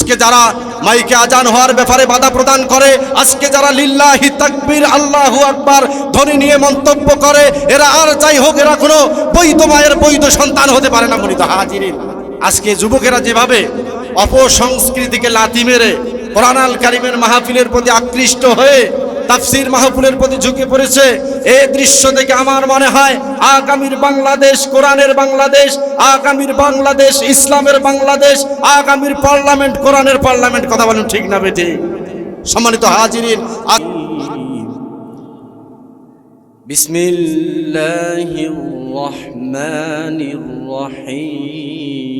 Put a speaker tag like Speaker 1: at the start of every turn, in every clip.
Speaker 1: আজকে যারা মাইকে আজান হওয়ার ব্যাপারে বাধা প্রদান করে, আজকে যারা লিল্লাহি হিতাকবির আল্লাহু আকবার ধ্বনি নিয়ে মন্তব্য করে, এরা আর যাই হোক, এরা কোনো বৈধ মায়ের বৈধ সন্তান হতে পারে না, মনিত হাজিরিন। আজকে যুবকেরা যেভাবে অপসংস্কৃতিকে লাথি মেরে কোরআনাল কারিমের মাহফিলের প্রতি আকৃষ্ট হয়ে তাফসির মাহফুলের প্রতি ঝুঁকে পড়েছে। এ দৃশ্য থেকে আমার মনে হয়, আগামীর বাংলাদেশ, কোরআনের বাংলাদেশ, আগামীর বাংলাদেশ, ইসলামের বাংলাদেশ, আগামীর পার্লামেন্ট, কোরআনের পার্লামেন্ট, কথা বলেন ঠিক না বেটি সম্মানিত হাজিরিন
Speaker 2: বিসমিল্লাহির রহমানির রহিম।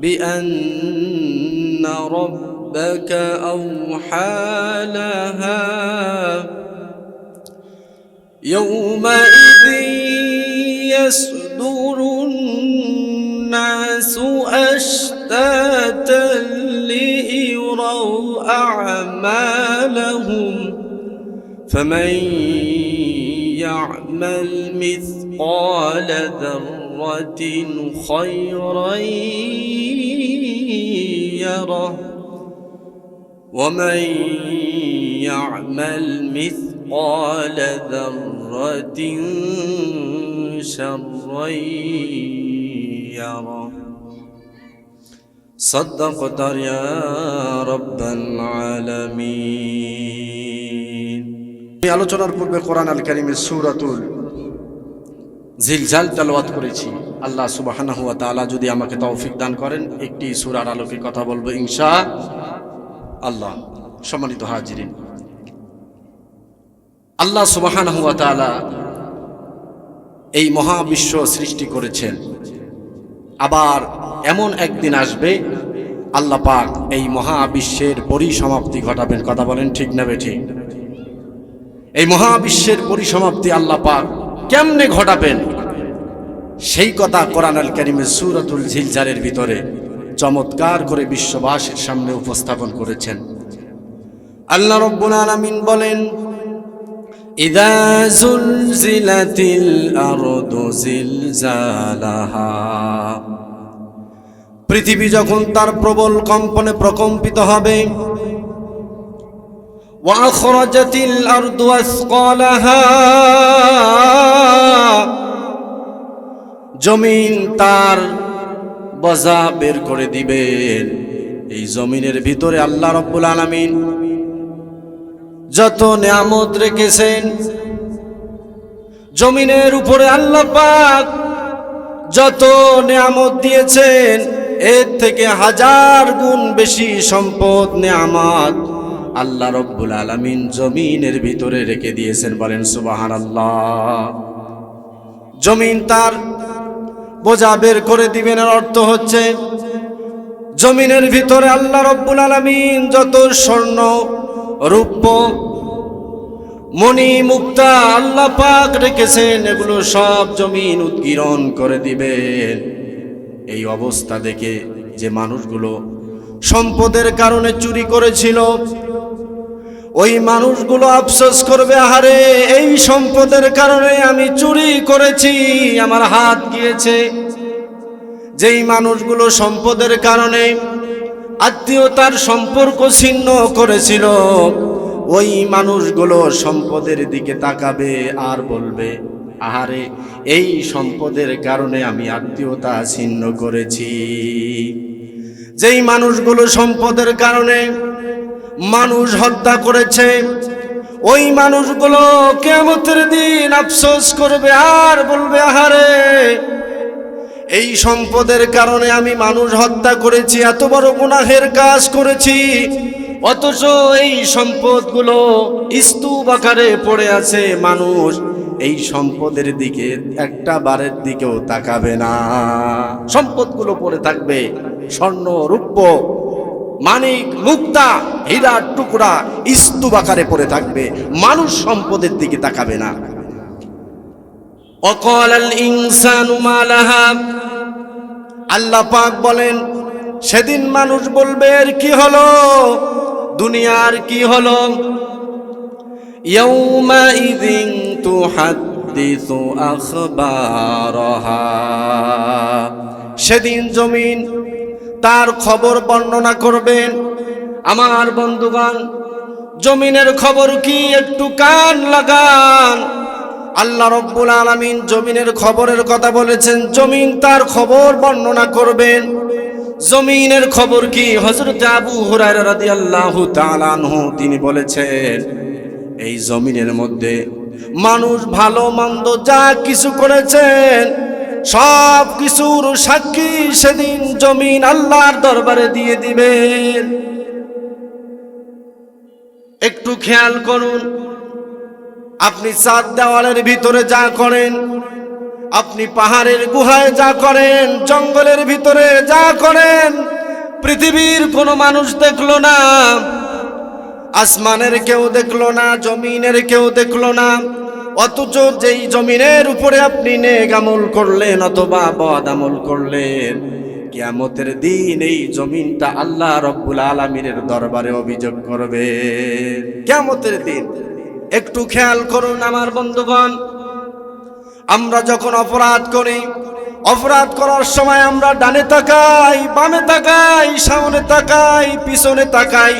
Speaker 2: بأن ربك أوحى لها يومئذ يصدر الناس أشتاتا ليروا أعمالهم فمن يعمل مثقال ذرة خيرا يره. ومن يعمل مثقال ذرة شرا يره. صدقت يا رب العالمين.
Speaker 1: আমি আলোচনার পূর্বে কোরআন আল কারিমের সুরাতুল ঝিলঝাল তেলাওয়াত করেছি। আল্লাহ সুবহানাহু ওয়া তাআলা যদি আমাকে তৌফিক দান করেন, একটি সূরার আলোকে কথা বলব ইনশা আল্লাহ, সম্মানিত হাজিরিন। আল্লাহ সুবহানাহু ওয়া তাআলা এই মহাবিশ্ব সৃষ্টি করেছেন। আবার এমন একদিন আসবে, আল্লাহ পাক এই মহাবিশ্বের পরিসমাপ্তি ঘটাবেন। কথা বলেন ঠিক না বেঠিক এই মহাবিশ্বের পরিসমাপ্তি আল্লাহ পাক কেমনে ঘটাবেন? সেই কথা কোরআন আল করিমে সুরাতুল ঝিলঝারের ভিতরে চমৎকার করে বিশ্ববাসীর সামনে উপস্থাপন করেছেন। আল্লাহ রব্বুল আলমিন বলেন পৃথিবী যখন তার প্রবল কম্পনে প্রকম্পিত হবে
Speaker 2: وأخرجت الأرض أثقالها
Speaker 1: জমিন তার বজা বের করে দিবেন এই জমিনের ভিতরে আল্লাহ রব্বুল আলামিন
Speaker 2: যত নিয়ামত রেখেছেন জমিনের উপরে আল্লাহ পাক যত নিয়ামত দিয়েছেন এর থেকে হাজার গুণ বেশি সম্পদ নিয়ামত
Speaker 1: আল্লাহ রব্বুল আলামিন জমিনের ভিতরে রেখে দিয়েছেন, বলেন সুবাহান আল্লাহ জমিন তার বোঝা বের করে দিবেন অর্থ হচ্ছে, জমিনের ভিতরে আল্লাহ রব্বুল আলামিন যত স্বর্ণ, রূপ্য, মণি, মুক্তা আল্লাহ পাক রেখেছেন, এগুলো সব জমিন উদ্গীরণ করে দিবেন। এই অবস্থা দেখে যে মানুষগুলো সম্পদের কারণে চুরি করেছিল ওই মানুষগুলো আফসোস করবে, আহারে, এই সম্পদের কারণে আমি চুরি করেছি, আমার হাত গিয়েছে। যেই মানুষগুলো সম্পদের কারণে আত্মীয়তার সম্পর্ক ছিন্ন করেছিল, ওই মানুষগুলো সম্পদের দিকে তাকাবে আর বলবে, আহারে, এই সম্পদের কারণে আমি আত্মীয়তা ছিন্ন করেছি। যেই মানুষগুলো সম্পদের কারণে মানুষ হত্যা করেছে। ওই মানুষগুলো কেমতের দিন আফসোস করবে, আর বলবে, আহারে, এই সম্পদের কারণে আমি মানুষ হত্যা করেছি, এত বড় গুনাহের কাজ করেছি, অথচ এই সম্পদগুলো স্তূপ আকারে পড়ে আছে। মানুষ এই সম্পদের দিকে একটা বারের দিকেও তাকাবে না। সম্পদগুলো পড়ে থাকবে স্বর্ণ, রূপ্য মানিক মুক্তা হীরার টুকরা ইস্তুবাকারে আকারে পড়ে থাকবে মানুষ সম্পদের দিকে তাকাবে না।
Speaker 2: অকল
Speaker 1: আল্লাহ পাক বলেন সেদিন মানুষ বলবে এর কি হলো? দুনিয়ার কি হলো? সেদিন জমিন তার খবর বর্ণনা করবেন।
Speaker 2: আমার বন্ধুগণ, জমিনের খবর কি? একটু কান লাগান।
Speaker 1: আল্লাহ রব্বুল আলামিন জমিনের খবরের কথা বলেছেন, জমিন তার খবর বর্ণনা করবেন।
Speaker 2: জমিনের খবর কি? হজরত আবু রাদিয়াল্লাহু
Speaker 1: তাআলা আনহু, তিনি বলেছেন, এই জমিনের মধ্যে মানুষ ভালো, মন্দ যা কিছু করেছেন সব কিছুর সাক্ষী সেদিন জমিন আল্লাহর দরবারে দিয়ে দিবেন।
Speaker 2: একটু খেয়াল করুন,
Speaker 1: আপনি চাঁদ দেওয়ালের ভিতরে যা করেন, আপনি পাহাড়ের গুহায় যা করেন, জঙ্গলের ভিতরে যা করেন,
Speaker 2: পৃথিবীর কোনো মানুষ দেখল না,
Speaker 1: আসমানের কেউ দেখল না, জমিনের কেউ দেখল না অথচ যেই জমিনের উপরে আপনি নেক আমল করলেন অথবা বদ আমল করলেন, কিয়ামতের দিন এই জমিনটা আল্লাহ রব্বুল আলমিনের দরবারে অভিযোগ করবে। কিয়ামতের দিন, একটু খেয়াল করুন আমার বন্ধুগণ, আমরা যখন অপরাধ করি, অপরাধ করার সময় আমরা ডানে তাকাই, বামে তাকাই, সামনে তাকাই, পিছনে তাকাই,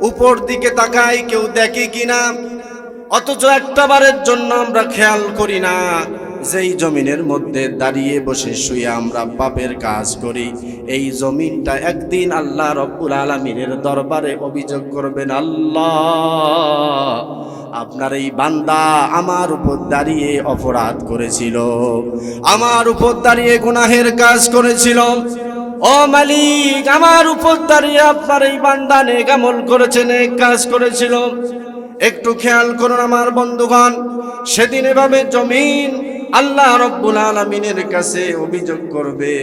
Speaker 1: উপর দিকে তাকাই, কেউ দেখে কিনা অথচ একটা বারের জন্য আমরা খেয়াল করি না, যেই জমিনের মধ্যে দাঁড়িয়ে বসে শুয়ে আমরা পাপের কাজ করি। এই জমিনটা একদিন আল্লাহ রব্বুল আলমিনের দরবারে অভিযোগ করবেন, আল্লাহ, আপনার এই বান্দা আমার উপর দাঁড়িয়ে অপরাধ করেছিল, আমার উপর দাঁড়িয়ে গুনাহের কাজ করেছিল। ও মালিক, আমার উপর দাঁড়িয়ে আপনার এই বান্দা নেক আমল করেছে, নেক কাজ করেছিল। একটু খেয়াল করুন আমার বন্ধুগণ, সেদিন এভাবে জমিন আল্লাহ রব্বুল আলমিনের কাছে অভিযোগ করবে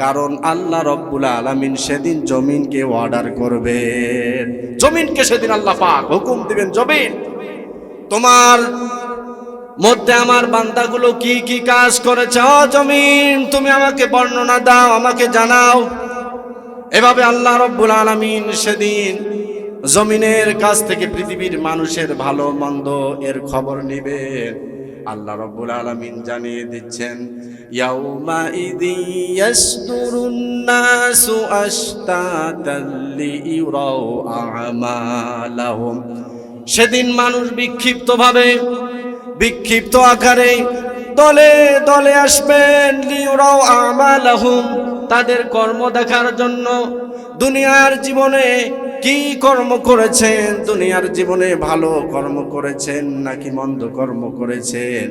Speaker 1: কারণ আল্লাহ রব্বুল আলমিন সেদিন জমিনকে অর্ডার করবেন জমিনকে সেদিন আল্লাহ পাক হুকুম দিবেন, জমিন। তোমার মধ্যে আমার বান্দাগুলো কি কি কাজ করেছে? জমিন, তুমি আমাকে বর্ণনা দাও, আমাকে জানাও। এভাবে আল্লাহ রব্বুল আলমিন সেদিন জমিনের কাছ থেকে পৃথিবীর মানুষের ভালো মন্দ এর খবর নিবেন আল্লাহ রব্বুল আলমিন জানিয়ে দিচ্ছেন সেদিন মানুষ বিক্ষিপ্তভাবে, বিক্ষিপ্ত আকারে দলে দলে আসবেন লিউরাও আমালাহুম। তাদের কর্ম দেখার জন্য দুনিয়ার জীবনে কি কর্ম করেছেন? দুনিয়ার জীবনে ভালো কর্ম করেছেন নাকি মন্দ কর্ম করেছেন?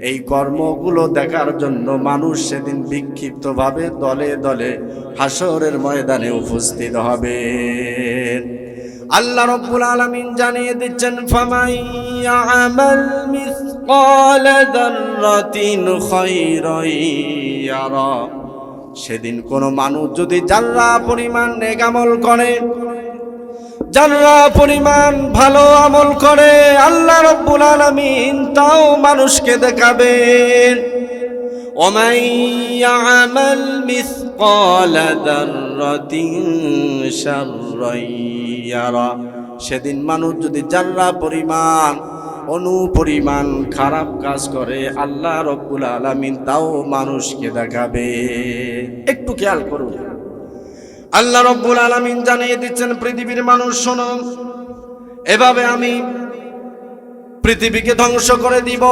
Speaker 1: এই কর্মগুলো দেখার জন্য মানুষ সেদিন বিক্ষিপ্তভাবে দলে দলে হাসরের ময়দানে উপস্থিত হবে আল্লাহ রব্বুল আলামিন জানিয়ে দিচ্ছেন ফামাই ইয়ামাল মিসকাল যাররাতিন খায়রান ইয়ারা। সেদিন কোন মানুষ যদি জাররা পরিমাণ নেক আমল করে জাররা পরিমাণ ভালো আমল করে আল্লাহ রব্বুল আলামিন তাও মানুষকে দেখাবেন ومن يعمل مثقال ذرة شرا يرى সেদিন মানুষ যদি জাররা পরিমাণ অনু পরিমাণ খারাপ কাজ করে, আল্লাহ রব্বুল আলামিন তাও মানুষকে দেখাবে। একটু খেয়াল করুন। আল্লাহ রব্বুল আলামিন জানিয়ে দিচ্ছেন, পৃথিবীর মানুষ শোনো, এভাবে আমি পৃথিবীকে ধ্বংস করে দিব।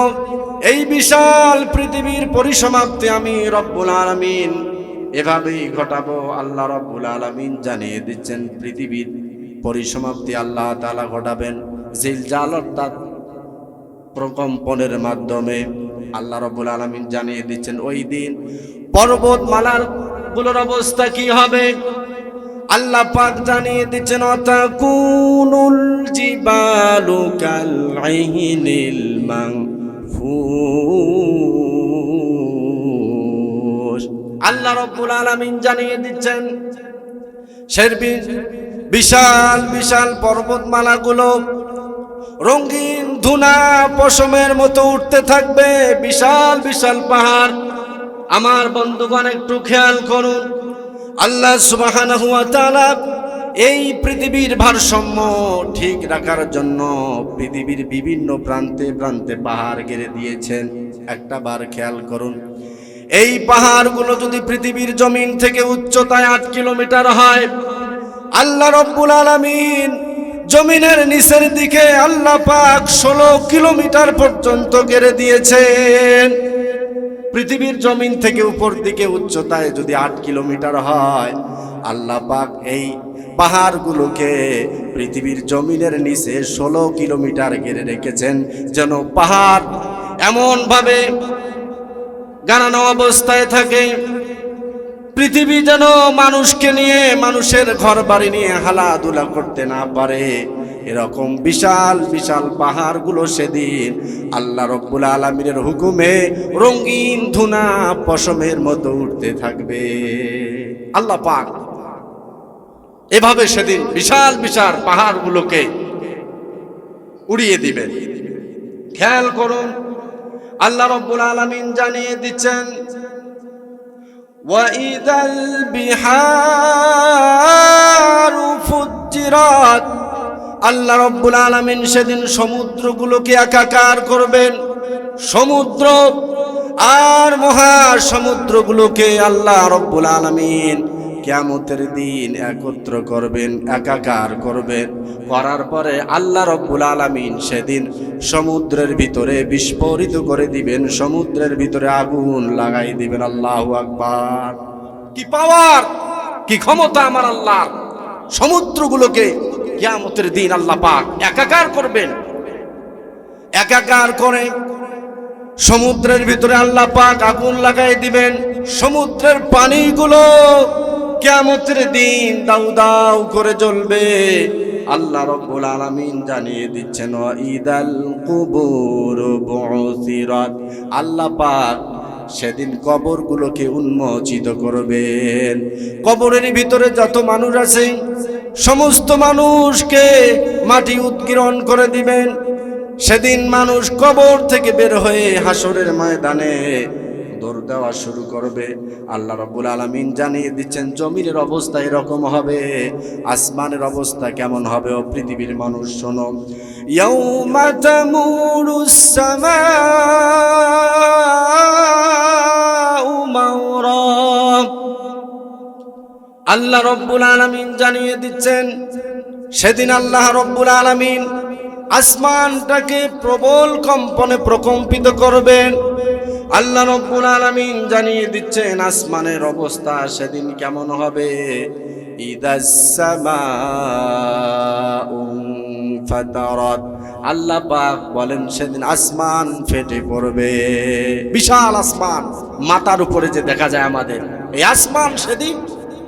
Speaker 1: এই বিশাল পৃথিবীর পরিসমাপ্তি আমি রব্বুল আলামিন এভাবেই ঘটাবো। আল্লাহ রব্বুল আলামিন জানিয়ে দিচ্ছেন, পৃথিবীর পরিসমাপ্তি আল্লাহ তালা ঘটাবেন। জিলজাল অর্থাৎ প্রকম্পনের মাধ্যমে আল্লাহ রব্বুল আলামিন জানিয়ে দিচ্ছেন, ওই দিন পর্বতমালারগুলোর অবস্থা কি হবে?
Speaker 2: আল্লাহ পাক জানিয়ে দিচ্ছেন, অতাকুনুল জিবালু কাল আল্লাহ রব্বুল আলামিন জানিয়ে দিচ্ছেন সের বিশাল বিশাল পর্বতমালাগুলো রঙিন ধুনা পশমের মতো উঠতে থাকবে, বিশাল বিশাল পাহাড়। আমার বন্ধুগণ, একটু খেয়াল করুন। আল্লাহ সুবহানাহু ওয়া তাআলা এই পৃথিবীর ভারসাম্য ঠিক রাখার জন্য পৃথিবীর বিভিন্ন প্রান্তে প্রান্তে পাহাড় গেড়ে দিয়েছেন। একটা বার খেয়াল করুন। এই পাহাড়গুলো যদি পৃথিবীর জমিন থেকে উচ্চতায় আট কিলোমিটার হয়, আল্লাহ রব্বুল আলামিন জমিনের নিচের দিকে আল্লাহ পাক ষোলো কিলোমিটার পর্যন্ত গেড়ে দিয়েছেন। পৃথিবীর জমিন থেকে উপর দিকে উচ্চতায় যদি আট কিলোমিটার হয়, আল্লাহ পাক এই পাহাড়গুলোকে পৃথিবীর জমিনের নিচে ষোলো কিলোমিটার ঘিরে রেখেছেন যেন পাহাড় এমনভাবে গানানো অবস্থায় থাকে পৃথিবী যেন মানুষকে নিয়ে, মানুষের ঘর বাড়ি নিয়ে হালাদুলা করতে না পারে। এরকম বিশাল বিশাল পাহাড়গুলো সেদিন আল্লাহ রব্বুল আলমিনের হুকুমে রঙিন ধুনা পশমের মতো উঠতে থাকবে। আল্লাহ পাক এভাবে সেদিন বিশাল বিশাল পাহাড়গুলোকে উড়িয়ে দিবেন। খেয়াল করুন, আল্লাহ রব্বুল আলমিন জানিয়ে দিচ্ছেন وإذا البحار فجرت আল্লাহ রব্বুল আলামিন সেদিন সমুদ্রগুলোকে একাকার করবেন সমুদ্র আর মহাসমুদ্রগুলোকে আল্লাহ রব্বুল আলামিন কিয়ামতের দিন একত্র করবেন একাকার করবেন। করার পরে আল্লাহ রব্বুল আলামিন সেদিন সমুদ্রের ভিতরে বিস্ফোরিত করে দিবেন সমুদ্রের ভিতরে আগুন লাগাই দিবেন। আল্লাহ আকবার। কি পাওয়ার? কি ক্ষমতা আমার আল্লাহ সমুদ্রগুলোকে কিয়ামতের দিন আল্লাহ পাক একাকার করবেন। একাকার করে সমুদ্রের ভিতরে আল্লাহ পাক আগুন লাগাই দিবেন। সমুদ্রের পানিগুলো কেমতের দিন দাউ দাউ করে জ্বলবে। আল্লাহ রব্বুল আলামিন জানিয়ে দিচ্ছেন ইদাল কুবুর বুসিরাত। আল্লাহ পাক সেদিন কবরগুলোকে উন্মোচিত করবেন। কবরের ভিতরে যত মানুষ আছে, সমস্ত মানুষকে মাটি উৎকীর্ণ করে দিবেন। সেদিন মানুষ কবর থেকে বের হয়ে হাসরের ময়দানে দৌড় দেওয়া শুরু করবে। আল্লাহ রব্বুল আলমিন জানিয়ে দিচ্ছেন, জমিনের অবস্থা এরকম হবে, আসমানের অবস্থা কেমন হবে ও পৃথিবীর মানুষ, শোনো। আল্লাহ রব্বুল আলামিন জানিয়ে দিচ্ছেন, সেদিন আল্লাহ রব্বুল আলামিন আসমানটাকে প্রবল কম্পনে প্রকম্পিত করবেন। আল্লাহ রব্বুল আলামিন জানিয়ে দিচ্ছেন, আসমানের অবস্থা সেদিন কেমন হবে? আল্লাহ পাক বলেন, সেদিন আসমান ফেটে পড়বে। বিশাল আসমান, মাথার উপরে যে দেখা যায় আমাদের, এই আসমান সেদিন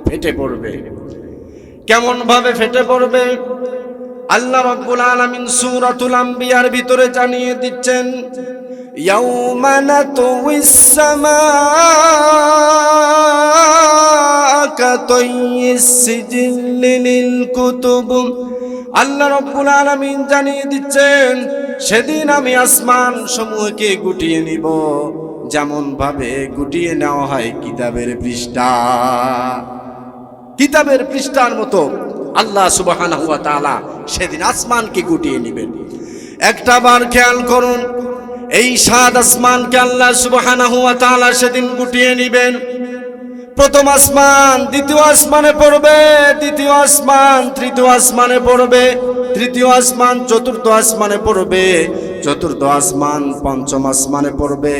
Speaker 2: ফেটে পড়বে। কেমন ভাবে ফেটে পড়বে? আল্লাহ রব্বুল আলামিন সূরাতুল আম্বিয়ার ভিতরে জানিয়ে দিচ্ছেন, ইয়াউমা নাতুইস সামাআ কাতাইয়িস সিজিল্লি লিল কুতুব। আল্লাহ রব্বুল আলামিন জানিয়ে দিচ্ছেন, সেদিন আমি আসমান সমূহকে গুটিয়ে নিব, যেমন ভাবে গুটিয়ে নেওয়া হয় কিতাবের পৃষ্ঠা। কিতাবের পৃষ্ঠার মতো আল্লাহ সুবাহান হুয়া তালা সেদিন আসমানকে গুটিয়ে নেবেন। একটা বার খেয়াল করুন, এই সাদ আসমানকে আল্লাহ সুবাহান হুয়া তালা সেদিন গুটিয়ে নেবেন। প্রথম আসমান, দ্বিতীয় আসমানে পড়বে দ্বিতীয় আসমান, তৃতীয় আসমানে পড়বে, তৃতীয় আসমান, চতুর্থ আসমানে পড়বে, চতুর্থ আসমান, পঞ্চম আসমানে পড়বে,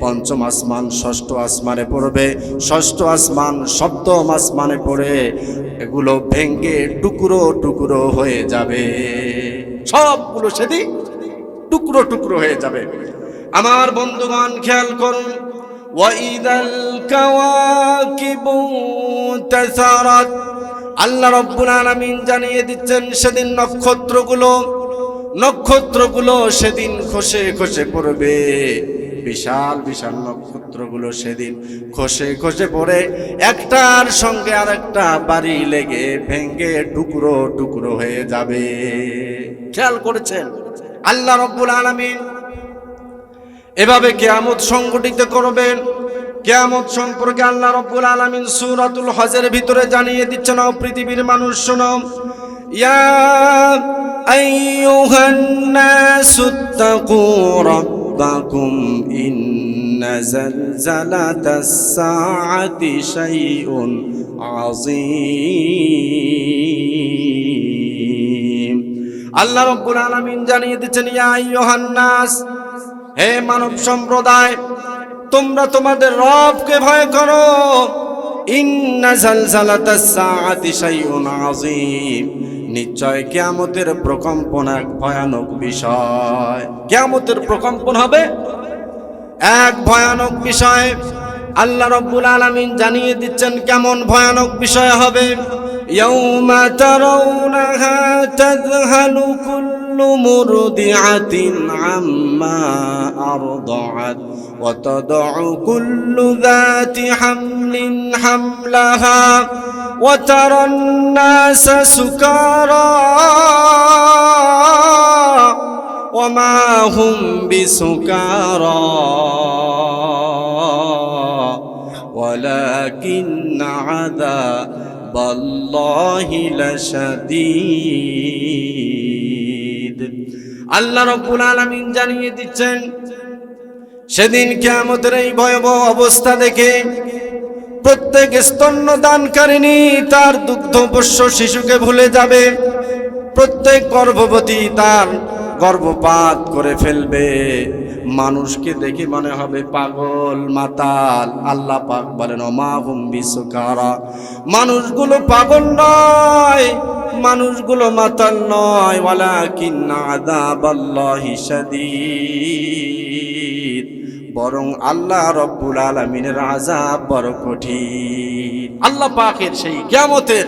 Speaker 2: পঞ্চম আসমান, ষষ্ঠ আসমানে পড়বে, ষষ্ঠ আসমান, সপ্তম আসমানে পড়ে, এগুলো ভেঙ্গে টুকরো টুকরো হয়ে যাবে। সবগুলো সেদিন টুকরো টুকরো হয়ে যাবে। আমার বন্ধুগণ, খেয়াল করুন وإذا الكواكب انتثرت আল্লাহ রব্বুল আলামিন জানিয়ে দিচ্ছেন সেদিন নক্ষত্রগুলো নক্ষত্রগুলো সেদিন খসে খসে পড়বে বিশাল বিশাল নক্ষত্রগুলো সেদিন খসে খসে পড়ে একটার সঙ্গে আরেকটা বাড়ি লেগে ভেঙ্গে টুকরো টুকরো হয়ে যাবে খেয়াল করেছেন আল্লাহ রব্বুল আলামিন এভাবে কেয়ামত সংগঠিত করবেন। কেয়ামত সম্পর্কে আল্লাহ রব্বুল আলামিন সূরাতুল হজের ভিতরে জানিয়ে দিচ্ছেন ও পৃথিবীর মানুষ, শোনো। আল্লাহ রব্বুল আলামিন জানিয়ে দিচ্ছেন, ইয়া আইয়ুহান নাস হে মানব সম্প্রদায়, তোমরা তোমাদের রবকে ভয় করো। নিশ্চয় কিয়ামতের প্রকম্পন এক ভয়ানক বিষয়। কিয়ামতের প্রকম্পন হবে এক ভয়ানক বিষয়। আল্লাহ রব্বুল আলামিন জানিয়ে দিচ্ছেন কেমন ভয়ানক বিষয় হবে। ইয়াউমা তারাউনাহা তাযহালু কুল্লু مرضعة عما أرضعت وتضع كل ذات حمل حملها وترى الناس سكارى وما هم بسكارى. ولكن عذاب الله لشديد. আল্লাহ রব্বুল আলামিন জানিয়ে দিচ্ছেন, সেদিন কিয়ামতের এই ভয়াবহ অবস্থা দেখে প্রত্যেক স্তন্য দানকারিনী তার দুগ্ধপোষ্য শিশুকে ভুলে যাবে, প্রত্যেক গর্ভবতী তার গর্ভপাত করে ফেলবে। মানুষকে দেখে মনে হবে পাগল, মাতাল। আল্লাহ পাক বলেন অমাহুম বিশ্বকারা মানুষগুলো পাগল নয়, মানুষগুলো মাতাল নয়। ওয়ালা কিন্না আদাব আল্লাহ শাদীদ। বরং আল্লাহ রব্বুল আলমিনের আজাব বড় কঠিন। আল্লাহ পাকের সেই কিয়ামতের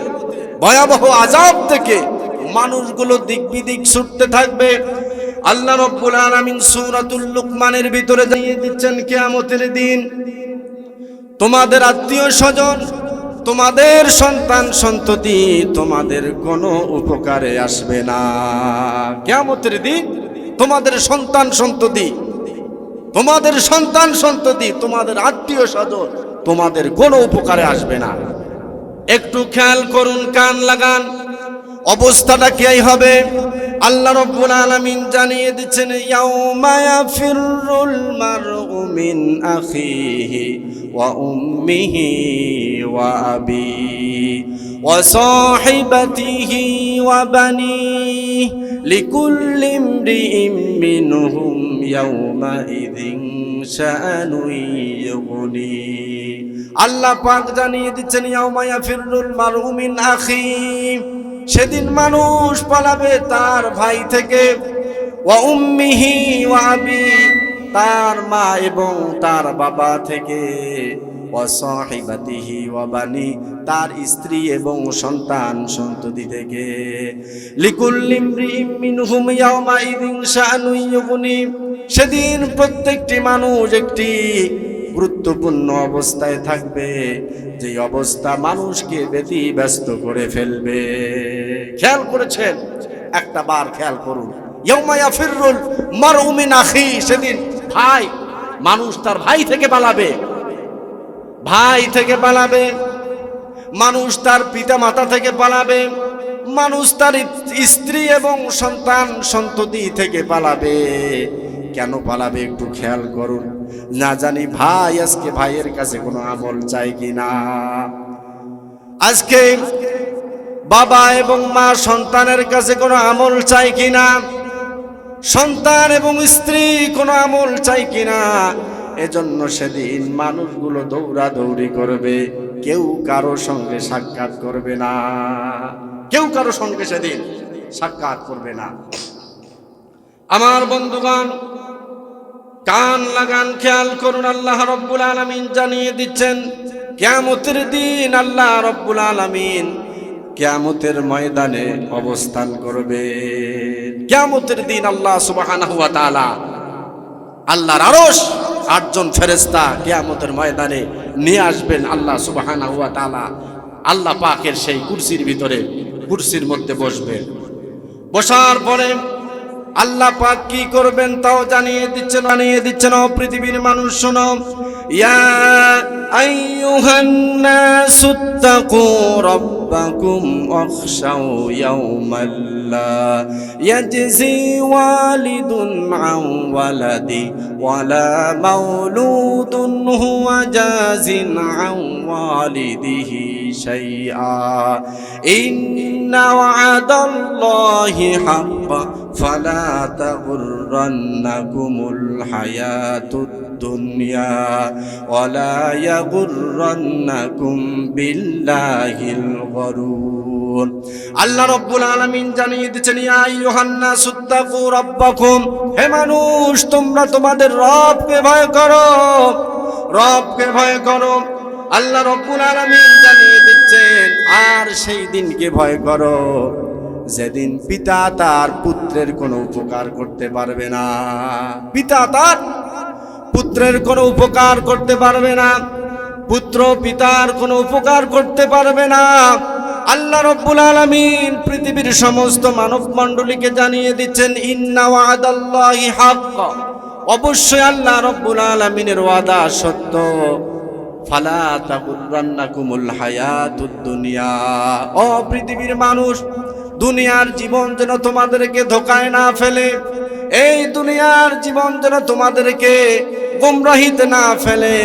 Speaker 2: ভয়াবহ আজাব থেকে মানুষগুলো দিক বিদিক ছুটতে থাকবে। আল্লাহ রব্বুল আলামিন সূরাতুল লুকমানের ভিতরে জানিয়ে দিচ্ছেন, কিয়ামতের দিন তোমাদের আত্মীয় স্বজন, তোমাদের সন্তান সন্ততি তোমাদের কোনো উপকারে আসবে না। কিয়ামতের দিন তোমাদের সন্তান সন্ততি, তোমাদের সন্তান সন্ততি, তোমাদের আত্মীয় স্বজন তোমাদের কোনো উপকারে আসবে না। একটু খেয়াল করুন, কান লাগান, অবস্থাটা কি হবে? আল্লাহ রব্বুল আলামিন জানিয়ে দিচ্ছেন, ইয়াউমা ইয়াফিরুল মারউ মিন আখিহি ওয়া উম্মিহি ওয়া আবি ওয়া সাহিবাতিহি ওয়া বানিহি লিকুল্লি ইমরিইম মিনহুম ইয়াউমা ইযিন ইউগনি আল্লাহ পাক জানিয়ে দিচ্ছেন, ইয়াউমা ইয়াফিরুল মারউ মিন আখিহি সেদিন মানুষ পালাবে তার ভাই থেকে। ওয়া উম্মিহি ওয়া তার মা এবং তার বাবা থেকে। তার স্ত্রী এবং সন্তান সন্ততি থেকে। সেদিন প্রত্যেকটি মানুষ একটি গুরুত্বপূর্ণ অবস্থায় থাকবে। যে অবস্থা মানুষকে ব্যতি ব্যস্ত করে ফেলবে। খেয়াল করেছেন? একটা বার খেয়াল করুন। ইয়ৌমায়া ফিররুল মারউমিন আখি, সেদিন ভাই, মানুষ তার ভাই থেকে পালাবে। ভাই থেকে পালাবে, মানুষ তার পিতা মাতা থেকে পালাবে, মানুষ তার স্ত্রী এবং সন্তান সন্ততি থেকে পালাবে। কেন পালাবে একটু খেয়াল করুন। না জানি ভাই, আজকে ভাইয়ের কাছে কোনো আমল চাই কি না। আজকে বাবা এবং মা সন্তানের কাছে কোনো আমল চাই কি না? সন্তান এবং স্ত্রী কোনো আমল চাই কি না? এজন্য সেদিন মানুষগুলো দৌড়াদৌড়ি করবে। কেউ কারও সঙ্গে সাক্ষাৎ করবে না। কেউ কারও সঙ্গে সেদিন সাক্ষাৎ করবে না। আমার বন্ধুগণ কান লাগান খেয়াল করুন, আল্লাহ রব্বুল আলমিন জানিয়ে দিচ্ছেন কেমতের দিন আল্লাহ রব্বুল আলমিন
Speaker 1: কেয়ামতের ময়দানে অবস্থান করবে। কেয়ামতের দিন আল্লাহ তাআলা আল্লাহর আরশ আটজন ফেরেস্তা কেয়ামতের ময়দানে নিয়ে আসবেন আল্লাহ তাআলা। আল্লাহ পাকের সেই কুরসির ভিতরে, কুরসির মধ্যে বসবেন বসার পরে আল্লাহ পাক কি করবেন তাও জানিয়ে দিচ্ছেন জানিয়ে দিচ্ছেন ও পৃথিবীর মানুষ, শোনো। ইয়া আইয়ুহান নাসু তাকু রাব্বাকুম ওয়াখশাউ ইয়াওমাল লা ইয়াজজি ওয়ালিদুন আন ওয়ালাদি ওয়ালা মাওলুদুন হুয়া জাজিন আন ওয়ালিদিহি। শাইআ ইন্না ওয়াদাল্লাহি হাক্কান فلا تغرنكم الحياة الدنيا ولا يغرنكم بالله الغرور আল্লাহ রব্বুল আলামিন জানিয়ে দিচ্ছেন ইয়া আইয়ুহান্না সুত্তাকু রাব্বাকুম হে মানুষ তোমরা তোমাদের রবকে ভয় করো রবকে ভয় করো আল্লাহ রব্বুল আলামিন জানিয়ে দিচ্ছেন আর সেই দিনকে ভয় করো। যেদিন পিতা তার পুত্রের কোনো উপকার করতে পারবে না। পিতা তার পুত্রের কোনো উপকার করতে পারবে না। পুত্র পিতার কোনো উপকার করতে পারবে না। আল্লাহ রব্বুল আলামিন পৃথিবীর সমস্ত মানব মণ্ডলীকে জানিয়ে দিচ্ছেন, ইন্না ওয়াদাল্লাহি হাক্ক। অবশ্যই আল্লাহ রব্বুল আলামিনের ওয়াদা সত্য। ফালা তাগুররান্নাকুমুল হায়াতুদ দুনিয়া। ও পৃথিবীর মানুষ, দুনিয়ার জীবন যেন তোমাদেরকে ধোকায় না ফেলে, এই দুনিয়ার জীবন যেন তোমাদেরকে গুমরাহিতে না ফেলে।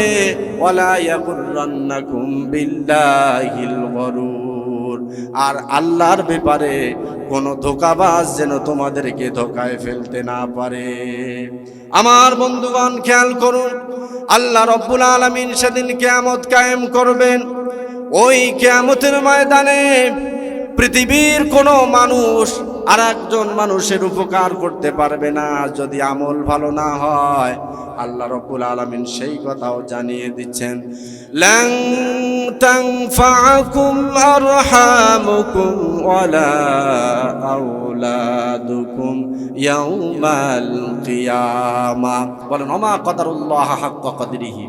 Speaker 1: ওয়ালা ইয়াগুররান্নাকুম বিল্লাহিল গরুর আর আল্লাহর ব্যাপারে কোনো ধোকাবাজ যেন তোমাদেরকে ধোকায় ফেলতে না পারে। আমার বন্ধুগণ, খেয়াল করুন, আল্লাহ রব্বুল আলমিন সেদিন কেয়ামত কায়েম করবেন। ওই কেয়ামতের ময়দানে পৃথিবীর কোনো মানুষ আর একজন মানুষের উপকার করতে পারবে না যদি আমল ভালো না হয়। আল্লাহ রব্বুল আলমিন সেই কথাও জানিয়ে দিচ্ছেন ল্যাং ফাকুম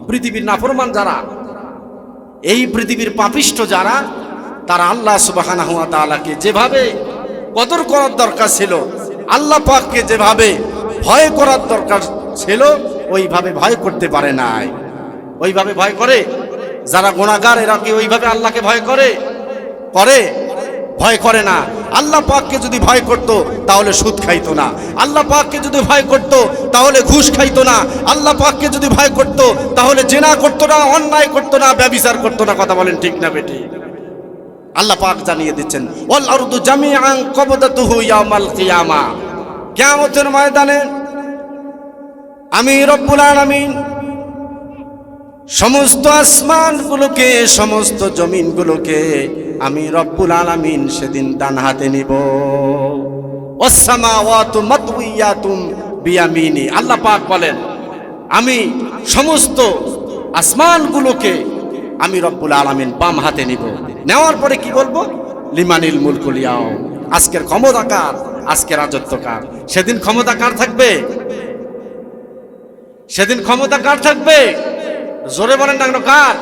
Speaker 1: পৃথিবীর নাফরমান যারা, এই পৃথিবীর পাপিষ্ট যারা তারা আল্লাহ সুবাহানাহু ওয়া তাআলাকে যেভাবে কদর করার দরকার ছিল, আল্লাহ পাককে যেভাবে ভয় করার দরকার ছিল, ওইভাবে ভয় করতে পারে নাই। ওইভাবে ভয় করে? যারা গোনাগার এরা কি ওইভাবে আল্লাহকে ভয় করে? করে? ভয় করে না। আল্লাহ পাককে যদি ভয় করত, তাহলে সুদ খাইতো না। আল্লাহ পাককে যদি ভয় করত, তাহলে ঘুষ খাইতো না। আল্লাহ পাককে যদি ভয় করত, তাহলে জেনা করতো না, অন্যায় করতো না, ব্যবিচার করতো না। কথা বলেন ঠিক না বেটি আল্লাহ পাক জানিয়ে দিচ্ছেন, ওয়াল আরদু জামিআন কবদাতুহু ইয়াউমাল কিয়ামা। কিয়ামতের ময়দানে আমি রব্বুল আলামিন সমস্ত আসমানগুলোকে, সমস্ত জমিনগুলোকে আমি রব্বুল আলামিন সেদিন ডান হাতে নিব। ওয়াসসামাওয়াতু মাতউইয়াতুম বিয়ামিনি। আল্লাহ পাক বলেন, আমি সমস্ত আসমানগুলোকে আমি রব্বুল আলামিন বাম হাতে নিব। নেওয়ার পরে কি বলব? লিমানিল মুলকুলিয়াও আজকের ক্ষমতাকার আজকে রাজত্বকার সেদিন ক্ষমতা কার থাকবে? সেদিন ক্ষমতা কার থাকবে? জোরে বলেন কেন, কার?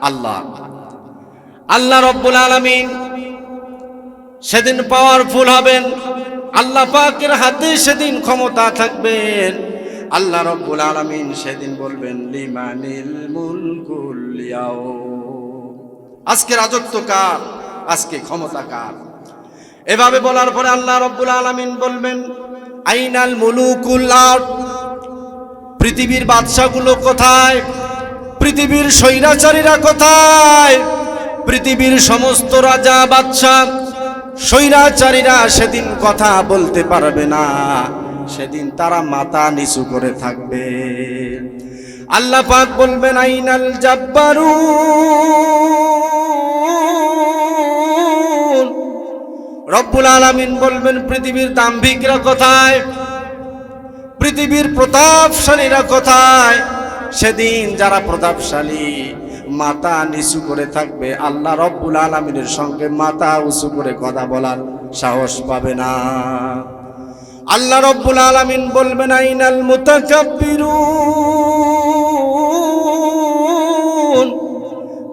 Speaker 1: আল্লাহ। আল্লাহ রব্বুল আলামিন সেদিন পাওয়ারফুল হবেন। আল্লাহ পাকের হাতে সেদিন ক্ষমতা থাকবেন। আল্লাহ রব্বুল আলামিন সেদিন বলবেন, লিমানিল মুলকুল ইয়াউম। আজকে রাজত্ব কার? আজকে ক্ষমতা কার? এভাবে বলার পরে আল্লাহ রব্বুল আলামিন বলবেন, আইনাল মুলুকুল পৃথিবীর বাদশাগুলো কোথায়? পৃথিবীর স্বৈরাচারীরা কোথায়? পৃথিবীর সমস্ত রাজা, বাদশাহ, স্বৈরাচারীরা সেদিন কথা বলতে পারবে না। সেদিন তারা মাথা নিচু করে থাকবে। আল্লাহ পাক বলবেন, আইনাল জাব্বারু রব্বুল আলামিন বলবেন, পৃথিবীর দাম্ভিকরা কোথায়? পৃথিবীর প্রতাপশালীরা কোথায়? সেদিন যারা প্রতাপশালী, মাথা নিচু করে থাকবে। আল্লাহ রব্বুল আলমিনের সঙ্গে মাথা উঁচু করে কথা বলার সাহস পাবে না। আল্লাহ রব্বুল আলমিন বলবেন, আইনাল মুতাকাব্বিরুন।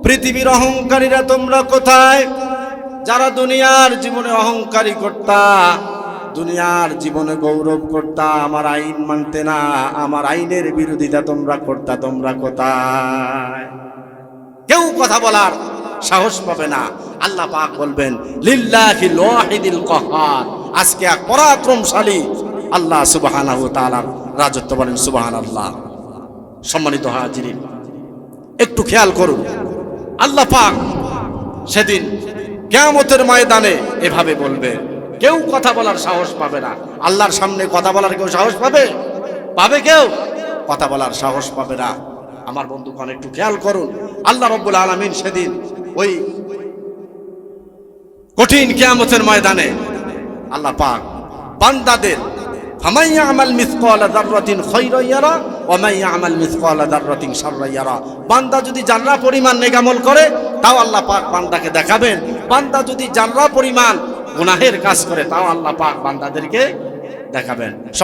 Speaker 1: পৃথিবীর অহংকারীরা তোমরা কোথায়? যারা দুনিয়ার জীবনে অহংকারী করতা, দুনিয়ার জীবনে গৌরব করতা, আমার আইন মানতে না, আমার আইনের বিরোধিতা তোমরা করতা, তোমরা কোথায়? কেউ কথা বলার সাহস পাবে না। আল্লাহ পাক বলবেন লিল্লাহিল ওয়াহিদিল কহার। আজকে এক পরাক্রমশালী আল্লাহ সুবহানাহু তাআলার রাজত্ব বলেন, সুবহানাল্লাহ। সম্মানিত হাজিরিন, একটু খেয়াল করুন। আল্লাহ পাক সেদিন কেয়ামতের ময়দানে এভাবে বলবে। কেউ কথা বলার সাহস পাবে না। আল্লাহর সামনে কথা বলার কেউ সাহস পাবে? পাবে কেউ? কথা বলার সাহস পাবে না। আমার বন্ধুগণ, একটু খেয়াল করুন। আল্লাহ রব্বুল আলমিন সেদিন ওই কঠিন কেয়ামতের ময়দানে আল্লাহ পাক বান্দাদের ফামাইয়া আমাল মিসকালা দাররাতিন খায়রা ইয়ারা ওয়া মাইয়া আমাল মিসকালা দাররাতিন শাররা ইয়ারা। বান্দা যদি জানরা পরিমাণ নেগামল করে, তাও আল্লাহ পাক বান্দাকে দেখাবেন। বান্দা যদি জানরা পরিমাণ গুনাহের কাজ করে, তাও আল্লাহ পাক বান্দাদেরকে দেখাবেন।